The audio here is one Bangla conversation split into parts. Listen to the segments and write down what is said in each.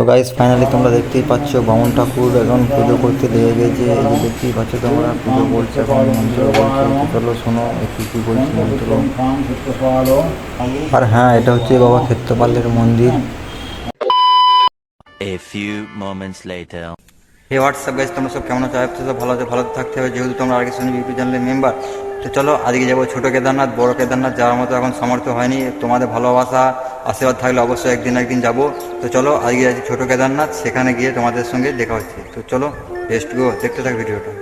তো গাইস ফাইনালি তোমরা দেখতেই পাচ্ছ বামন ঠাকুর এখন পুজো করতে লেগে গেছে। এই যে দেখতেই পাচ্ছ তোমরা, পুজো করছে এখন মন্ত্র বলছে চলো শোনো একটু কি বলছে মন্ত্র। আর হ্যাঁ এটা হচ্ছে বাবা ক্ষেত্রপালের মন্দির। A few moments later. Hey WhatsApp guys তোমরা সব কেমন আছো? আয়ত্ত সব ভালো আছে, ভালো থাকতে হবে। যেহেতু তোমরা আগে শুনে ইউটিউব চ্যানেলের মেম্বার তো চলো আজকে যাব ছোটো কেদারনাথ, বড় কেদারনাথ যাওয়ার মতো এখন সামর্থ্য হয়নি। তোমাদের ভালোবাসা, আশীর্বাদ থাকলে অবশ্যই একদিন একদিন যাব। তো চলো আজকে যাচ্ছি ছোটো কেদারনাথ, সেখানে গিয়ে তোমাদের সঙ্গে দেখা হচ্ছে। তো চলো বেস্ট গো দেখতে থাক ভিডিওটা।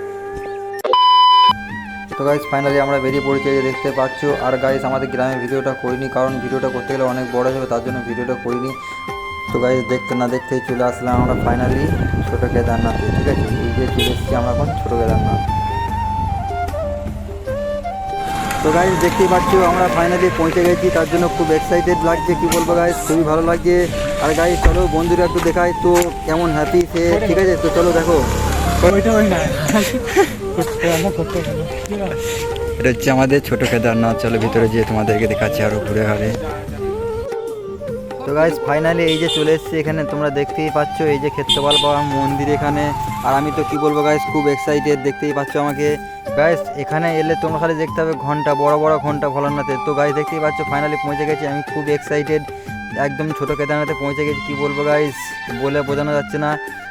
তো গাইজ ফাইনালি আমরা বেরিয়ে পড়েছি যে দেখতে পাচ্ছ। আর গাইজ আমাদের গ্রামে ভিডিওটা করিনি, কারণ ভিডিওটা করতে গেলে অনেক বড় হবে তার জন্য ভিডিওটা করিনি। তো গাইজ দেখতে না দেখতেই চলে আসলাম আমরা ফাইনালি ছোটো কেদারনাথে ঠিক আছে? এই যে চলে এসেছি আমরা এখন ছোটো কেদারনাথ। তো গাইজ দেখতেই পাচ্ছ আমরা ফাইনালি পৌঁছে গেছি। তার জন্য খুব এক্সাইটেড লাগছে কি বলব গাইজ খুবই ভালো লাগছে। আর গাইজ চলো বন্ধুরা একটু দেখাই তো কেমন হ্যাপি সে ঠিক আছে? তো চলো দেখো। এটা হচ্ছে আমাদের ছোট কেদারনাথ। চলো ভিতরে যেয়ে তোমাদেরকে দেখাচ্ছি আরও ঘুরে ঘাড়ে তো গাইজ ফাইনালি এই যে চলে এসেছি এখানে, তোমরা দেখতেই পাচ্ছ এই যে ক্ষেত্রপাল বাবার মন্দির এখানে। আর আমি তো কি বলব গাইজ খুব এক্সাইটেড দেখতেই পাচ্ছ আমাকে। গাইজ এখানে এলে তোমরা খালি দেখতে হবে ঘণ্টা, বড় বড় ঘণ্টা ভোলানাথে তো গাইজ দেখতেই পাচ্ছ ফাইনালি পৌঁছে গেছি, আমি খুব এক্সাইটেড একদম ছোট কেদারনাথে পৌঁছে গেছি, কি বলব গাইজ বলে বোঝানো যাচ্ছে না।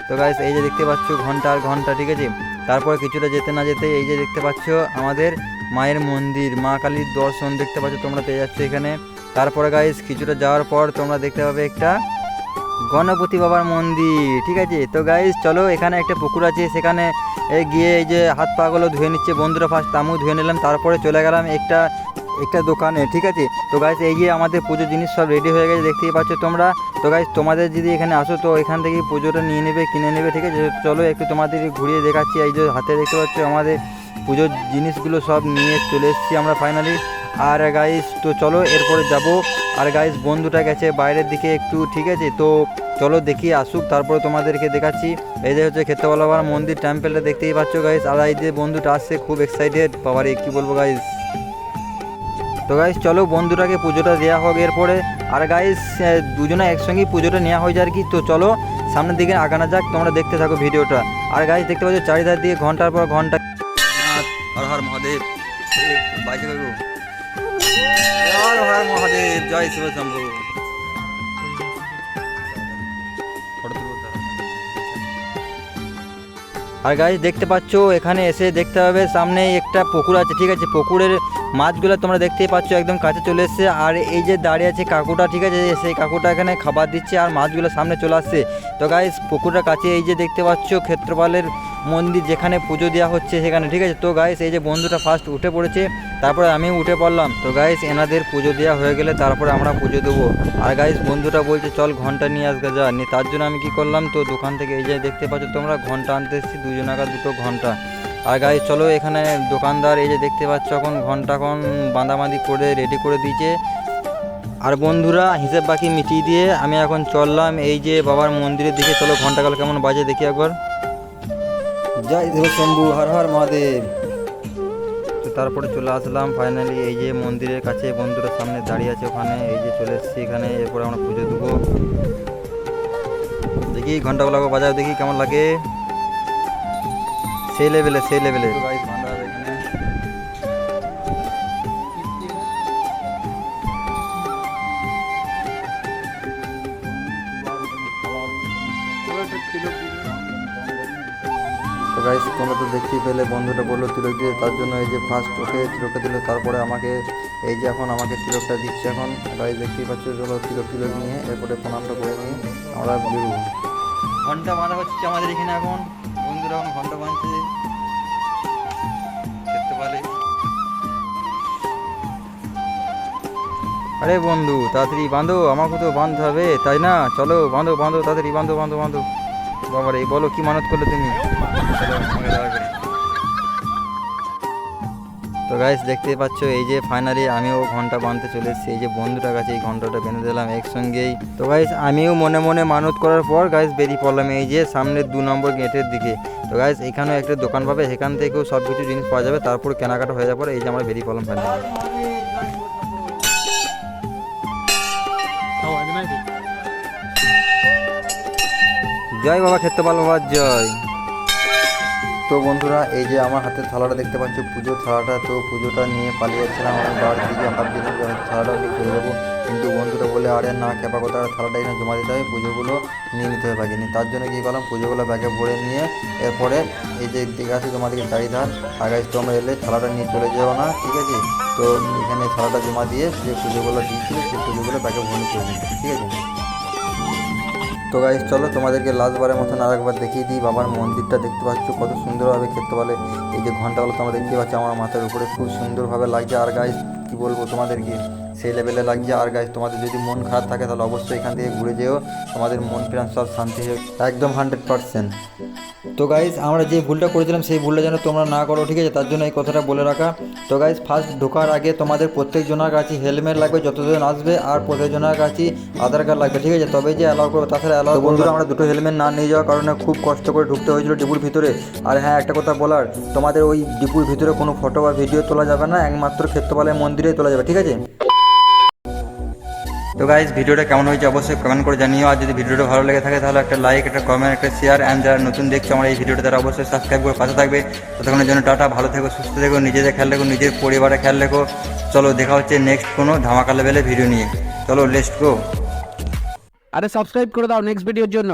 তো গাইজ এই যে দেখতে পাচ্ছ ঘণ্টা আর ঘণ্টা, ঠিক আছে? তারপরে কিছুটা যেতে না যেতে এই যে দেখতে পাচ্ছ আমাদের মায়ের মন্দির, মা কালীর দর্শন দেখতে পাচ্ছ, তোমরা পেয়ে যাচ্ছ এখানে। তারপরে গাইজ কিছুটা যাওয়ার পর তোমরা দেখতে পাবে একটা গণপতি বাবার মন্দির, ঠিক আছে? তো গাইজ চলো এখানে একটা পুকুর আছে, সেখানে গিয়ে এই যে হাত পাগুলো ধুয়ে নিচ্ছে, বন্ধুরা ফার্স্ট তামু ধুয়ে নিলাম, তারপরে চলে গেলাম একটা একটা দোকানে, ঠিক আছে? তো গাইজ এই যে আমাদের পুজোর জিনিস সব রেডি হয়ে গেছে, দেখতেই পাচ্ছ তোমরা? তো গাইজ তোমাদের যদি এখানে আসো, তো এখান থেকে পুজোটা নিয়ে নেবে, কিনে নেবে, ঠিক আছে? চলো একটু তোমাদের ঘুরিয়ে দেখাচ্ছি, এই যে হাতে দেখতে পাচ্ছ আমাদের পুজোর জিনিসগুলো সব নিয়ে চলে এসেছি আমরা ফাইনালি আর গাইস তো চলো এরপরে যাব। আর গাইস বন্ধুটা গেছে বাইরের দিকে একটু, ঠিক আছে? তো চলো দেখি আসুক, তারপরে তোমাদেরকে দেখাচ্ছি। এই যে হচ্ছে ক্ষেত্রবলাবার মন্দির টেম্পেলটা দেখতেই পাচ্ছ গাইস আর এই যে বন্ধুটা আসছে, খুব এক্সাইটেড বাবারে, কি বলব গাইস তো গাইস চলো বন্ধুটাকে পুজোটা দেওয়া হোক এরপরে। আর গাইস দুজনে একসঙ্গেই পুজোটা নেওয়া হয়ে যায় আর কি। তো চলো, সামনের দিকে আগানো যাক, তোমরা দেখতে থাকো ভিডিওটা। আর গাইস দেখতে পাচ্ছ চারিধার দিকে ঘণ্টার পর ঘণ্টা। হর হর মহাদেব। করব হর হর মহাদেব জয় শিব শম্ভু। আর গাইজ দেখতে পাচ্ছ এখানে এসে দেখতে হবে সামনে একটা পুকুর আছে ঠিক আছে? পুকুরের মাছগুলো তোমরা দেখতেই পাচ্ছ একদম কাছে চলে এসছে। আর এই যে দাঁড়িয়ে আছে কাকুটা ঠিক আছে? সেই কাকুটা এখানে খাবার দিচ্ছে আর মাছগুলো সামনে চলে আসছে। তো গাইজ পুকুরটার কাছে এই যে দেখতে পাচ্ছ ক্ষেত্রপালের মন্দির যেখানে পুজো দেওয়া হচ্ছে সেখানে, ঠিক আছে? তো গাইস এই যে বন্ধুটা ফার্স্ট উঠে পড়েছে, তারপরে আমি উঠে পড়লাম। তো গাইস এনাদের পুজো দেওয়া হয়ে গেলে তারপরে আমরা পুজো দেবো। আর গাইস বন্ধুটা বলছে, চল ঘণ্টা নিয়ে আসবে যা। নিয়ে তার জন্য আমি কি করলাম? তো দোকান থেকে এই যে দেখতে পাচ্ছ তোমরা, ঘণ্টা আনতে এসেছি দুজন আগার দুটো ঘণ্টা। আর গাইস চলো এখানে দোকানদার এই যে দেখতে পাচ্ছ এখন, ঘণ্টা বাঁধাবাঁধি করে রেডি করে দিয়েছে। আর বন্ধুরা, হিসেব বাকি মিটিয়ে দিয়ে আমি এখন চললাম এই যে বাবার মন্দিরের দিকে। চলো ঘন্টাকাল কেমন বাজে দেখি একবার। জয় শম্ভু, হর হর মহাদেব। তো তারপরে চলে আসলাম ফাইনালি এই যে মন্দিরের কাছে বন্ধুরা সামনে দাঁড়িয়ে আছে ওখানে, এই যে চলে এসেছি এখানে, এরপরে আমরা পুজো দেবো। দেখি ঘন্টাগুলো বাজার দেখি কেমন লাগে। সেই লেভেলে সেই লেভেলে তোমরা তো দেখতেই পেলে বন্ধুটা বলল তিলক দিয়ে তার জন্য এই যে ফার্স্ট ওকে তিলকটা দিল তারপরে আমাকে এই যে এখন আমাকে তিলকটা দিচ্ছে এখন। গাইস দেখতেই পাচ্ছ চলো তিলক তিলক নিয়ে এরপরে প্রণামটা করে নিয়ে আমরা বেরোবো। ঘণ্টা বাঁধা হচ্ছে আমাদের এখানে এখন। বন্ধুরা এখন ঘণ্টা বাঁধছে। দেখতে পারে আরে বন্ধু তাড়াতাড়ি বাঁধো আমাকে তো বাঁধতে হবে তাই না? চলো বাঁধো বাঁধো তাড়াতাড়ি বাঁধো বাঁধো বাঁধো। বাবারে বলো কি মানত করলে তুমি। তো গাইস দেখতে পাচ্ছ, এই যে ফাইনালি আমিও ঘণ্টা বাঁধতে চলে এসেছি। এই যে বন্ধুটার কাছে এই ঘন্টাটা বেঁধে দিলাম একসঙ্গেই। তো গাইস আমিও মনে মনে মানত করার পর গাইস বেরিয়ে পড়লাম এই যে সামনে দু নম্বর গেটের দিকে। তো গাইস এখানেও একটা দোকান পাবে সেখান থেকেও সব কিছু জিনিস পাওয়া যাবে, তারপর কেনাকাটা হয়ে যাওয়ার পর এই যে আমরা বেরিয়ে পড়লাম ফাইনালি জয় বাবা ক্ষেত্রপাল বাবার জয়। তো বন্ধুরা, এই যে আমার হাতের থালাটা দেখতে পাচ্ছ, পুজোর থালাটা, তো পুজোটা নিয়ে পালিয়ে যাচ্ছিলাম আমার বাড়ির দিকে হাত দিতে থালাটা করে দেবো। কিন্তু বন্ধুরা বলে আরে না খেপা কথা থালাটা এখানে জমা দিতে হবে, পুজোগুলো নিয়ে নিতে হবে বাকি তার জন্য কী করলাম, পুজোগুলো ব্যাগে ভরে নিয়ে এরপরে এই যে দিকে আছে তোমাদেরকে চারিধার আগে তোমরা এলে থালাটা নিয়ে চলে যেও না, ঠিক আছে? তো এখানে থালাটা জমা দিয়ে যে পুজোগুলো দিয়েছিল, সেই পুজোগুলো ব্যাগে ভরে চলে যেতে ঠিক আছে? তো গাইজ চলো তোমাদেরকে লাস্টবারের মতন আর একবার দেখিয়ে দিই। বাবার মন্দিরটা দেখতে পাচ্ছ, কত সুন্দরভাবে খেতে পারে এই যে ঘন্টাগুলো তোমরা দেখতে পাচ্ছ, আমার মাথার উপরে খুব সুন্দরভাবে লাগছে। আর গাইজ কি বলব তোমাদেরকে? সেই লেভেলে লাগছে আর গাইজ তোমাদের যদি মন খারাপ থাকে তাহলে অবশ্যই এখান থেকে ঘুরে যেও। তোমাদের মন প্রাণ সব শান্তি হয়ে একদম হান্ড্রেড পার্সেন্ট তো গাইজ আমরা যে ভুলটা করেছিলাম সেই ভুলটা যেন তোমরা না করো ঠিক আছে? তার জন্য এই কথাটা বলে রাখা। তো গাইজ ফার্স্ট ঢোকার আগে তোমাদের প্রত্যেকজনের কাছে হেলমেট লাগবে যতজন আসবে আর প্রত্যেকজনের কাছে আধার কার্ড লাগবে ঠিক আছে? তবে যে অ্যালাউ করবে তাছাড়া অ্যালাউ বন্ধুরা আমরা দুটো হেলমেট না নিয়ে যাওয়ার কারণে খুব কষ্ট করে ঢুকতে হয়েছিল ডিপুর ভিতরে। আর হ্যাঁ একটা কথা বলার তোমাদের ওই ডিপুর ভিতরে কোনো ফটো বা ভিডিও তোলা যাবে না একমাত্র ক্ষেত্রপালের মন্দিরেই তোলা যাবে ঠিক আছে? তো গাইজ ভিডিওটা কেমন হয়েছে অবশ্যই কমেন্ট করে জানিও। আর যদি ভিডিওটা ভালো লেগে থাকে, তাহলে একটা লাইক একটা কমেন্ট একটা শেয়ার অ্যান্ড যারা নতুন দেখছে আমার এই ভিডিওটা, তারা অবশ্যই সাবস্ক্রাইব করে পাশে থাকবে। ততক্ষণের জন্য টাটা, ভালো থেকো, সুস্থ থেকো, নিজেদের খেয়াল রেখো, নিজের পরিবারের খেয়াল রেখো। চলো, দেখা হচ্ছে নেক্সট কোনো ধামাকা লেভেলে ভিডিও নিয়ে। চলো লেস্ট গো আরে সাবস্ক্রাইব করে দাও নেক্সট ভিডিওর জন্য।